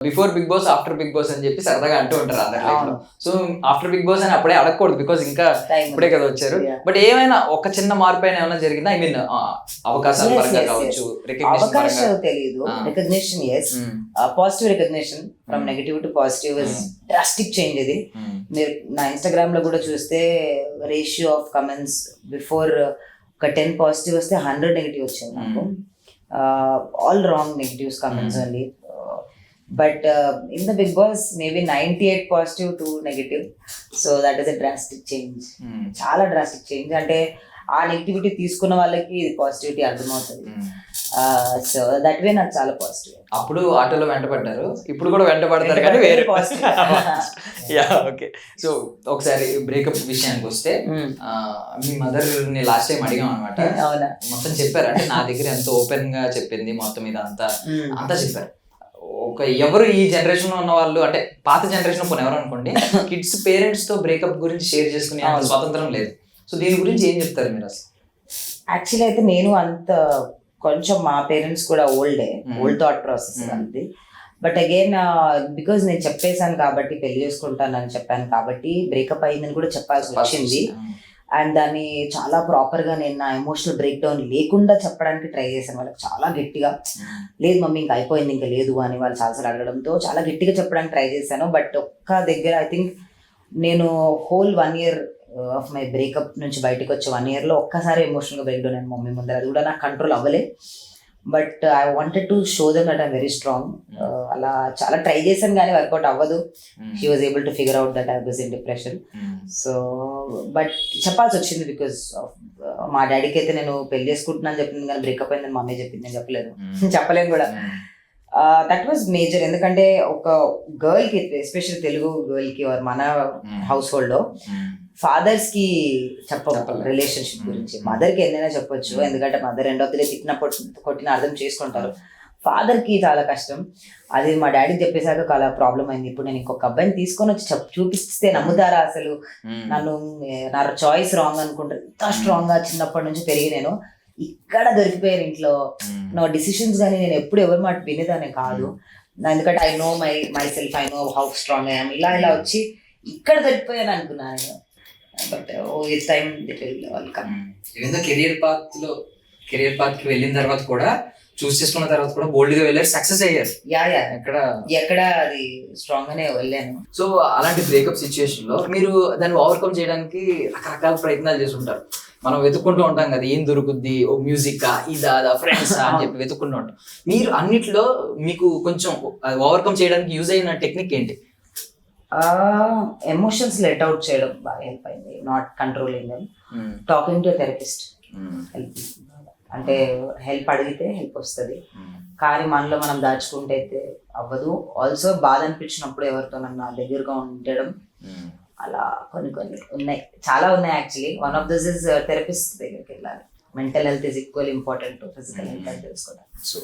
Before Bigg Boss after Bigg Boss అని చెప్పి సరదాగా అంటూ ఉంటారు అందరి. సో ఆఫ్టర్ బిగ్ బాస్ అని అప్పుడే అడగకూడదు బికాస్ ఇంకా ఇప్పుడే కదా. వచ్చారు. బట్ ఏమైనా ఒక చిన్న మార్పు అయినా ఏమైనా జరిగిందా ఐ మీన్ అవకాశాల పరంగా కావచ్చు తెలియదు. Recognition yes. Positive recognition from Hmm. Negative to positive is Hmm. Drastic change ఇది మ్మ్. మీరు నా ఇన్స్టాగ్రామ్లో కూడా చూస్తే రేషియో ఆఫ్ కమెంట్స్ బిఫోర్ ఒక టెన్ పాజిటివ్ వస్తే హండ్రెడ్ నెగిటివ్ వచ్చింది నాకు all wrong negatives comments Hmm. But in the Bigg Boss maybe ninety eight positive to negative so that is a drastic change. చాలా డ్రాస్టిక్ చేంజ్ అంటే ఆ negativity తీసుకున్న వాళ్ళకి ఇది పాజిటివిటీ అర్థమవుతుంది. సో దట్ వే నాకు చాలా పాజిటివ్ అప్పుడు ఆటోలో వెంట పడ్డారు. ఇప్పుడు కూడా వెంట పడతారు కానీ వేరే. యా ఓకే సో ఒకసారి బ్రేకప్ విషయానికి వస్తే ఆ, మీ మదర్ని లాస్ట్ టైం అడిగాం అనమాట మొత్తం చెప్పారు. అంటే నా దగ్గర ఎంత ఓపెన్గా చెప్పింది మొత్తం ఇదంతా. Mm. అంతా చెప్పారు. ఒక ఎవరు ఈ జనరేషన్లో ఉన్న వాళ్ళు అంటే పాత జనరేషన్ పోనీ ఎవరు అనుకోండి కిడ్స్ పేరెంట్స్తో బ్రేకప్ గురించి షేర్ చేసుకునే. స్వాతంత్రం లేదు సో దీని గురించి ఏం చెప్తారు మీరు అసలు యాక్చువల్లీ అయితే నేను అంత కొంచెం మా పేరెంట్స్ కూడా ఓల్డే. Old thought process. అంతే బట్ అగైన్ బికాజ్ నేను చెప్పేశాను కాబట్టి పెళ్ళి చేసుకుంటానని చెప్పాను కాబట్టి బ్రేకప్ అయిందని కూడా చెప్పాల్సి వచ్చింది అండ్ దాన్ని చాలా ప్రాపర్గా నేను నా ఎమోషనల్ బ్రేక్ డౌన్ లేకుండా చెప్పడానికి ట్రై చేశాను. వాళ్ళకి చాలా గట్టిగా లేదు మమ్మీ ఇంకా అయిపోయింది ఇంకా లేదు అని వాళ్ళు చాలాసార్లు అడగడంతో చాలా గట్టిగా చెప్పడానికి ట్రై చేశాను. బట్ ఒక్క దగ్గర ఐ థింక్ నేను whole one year of my breakup నుంచి బయటకు వచ్చే వన్ ఇయర్లో ఒక్కసారి ఎమోషనల్గా బ్రేక్ డౌన్ అయ్యాను మమ్మీ ముందర. అది కూడా నాకు కంట్రోల్ అవ్వలే. But I wanted to show them that I'm very strong అలా చాలా ట్రై చేశాను కానీ వర్కౌట్ అవ్వదు. He was able to figure out that I was in depression so but చెప్పాల్సి వచ్చింది బికాస్ మా డాడీకి అయితే నేను పెళ్ళి చేసుకుంటున్నాను చెప్పింది కానీ బ్రేకప్ అయిందని మమ్మీ చెప్పింది నేను చెప్పలేదు. చెప్పలేను కూడా. దట్ వాజ్ మేజర్ ఎందుకంటే ఒక గర్ల్కి ఎస్పెషల్ తెలుగు గర్ల్కి మన హౌస్ హోల్డ్లో ఫాదర్స్కి చెప్పం. రిలేషన్షిప్ గురించి. మదర్కి ఎన్నైనా చెప్పొచ్చు. ఎందుకంటే మదర్ ఎండ్ ఆఫ్ డే తిట్టినప్పుడు కొట్టిన అర్థం చేసుకుంటారు. ఫాదర్కి చాలా కష్టం. అది మా డాడీకి చెప్పేశాక చాలా ప్రాబ్లం అయింది. ఇప్పుడు నేను ఇంకొక అబ్బాయిని తీసుకొని వచ్చి చెప్ చూపిస్తే నమ్ముతారా అసలు? నన్ను ఏ, నా చాయిస్ రాంగ్ అనుకుంటారు ఇంత స్ట్రాంగ్గా చిన్నప్పటి నుంచి పెరిగి నేను ఇక్కడ దొరికిపోయాను ఇంట్లో. నా డిసిషన్స్ కానీ నేను ఎప్పుడు ఎవరి మాట వినేదాన్ని కాదు. నా- ఎందుకంటే I know my myself I know how strong I'm ఇలా ఇలా వచ్చి ఇక్కడ దొరికిపోయాను అనుకున్నాను నేను. But oh it time career పాత్లో కెరియర్ పాత్కి వెళ్ళిన తర్వాత కూడా చూస్ చేసుకున్న తర్వాత కూడా బోల్డ్గా వెళ్ళారు సక్సెస్ అయ్యారు. Yeah yeah. ఎక్కడ? ఎక్కడ అది స్ట్రాంగ్ గానే వెళ్ళాను. సో అలాంటి బ్రేకప్ సిచ్యుయేషన్లో మీరు దాన్ని ఓవర్కమ్ చేయడానికి రకరకాల ప్రయత్నాలు చేస్తుంటారు. మనం వెతుక్కుంటూ ఉంటాం కదా ఏం దొరుకుద్ది? ఓ మ్యూజిక్ ఇదా అదా ఫ్రెండ్స్ అని చెప్పి వెతుక్కుంటూ ఉంటాం. మీరు అన్నిట్లో మీకు కొంచెం ఓవర్కమ్ చేయడానికి యూజ్ అయిన టెక్నిక్ ఏంటి? ఎమోషన్స్ లెట్ అవుట్ చేయడం బాగా హెల్ప్ అయింది. Not controlling talking to therapist help అంటే హెల్ప్ అడిగితే హెల్ప్ వస్తుంది. కానీ మనలో మనం దాచుకుంటే అయితే అవ్వదు. ఆల్సో బాధ అనిపించినప్పుడు ఎవరితో నన్ను దగ్గరగా ఉండడం అలా కొన్ని కొన్ని ఉన్నాయి. చాలా ఉన్నాయి actually one of this is therapist దగ్గరికి వెళ్ళాలి. Mental health is equal important to physical health అని తెలుసుకోవడం సో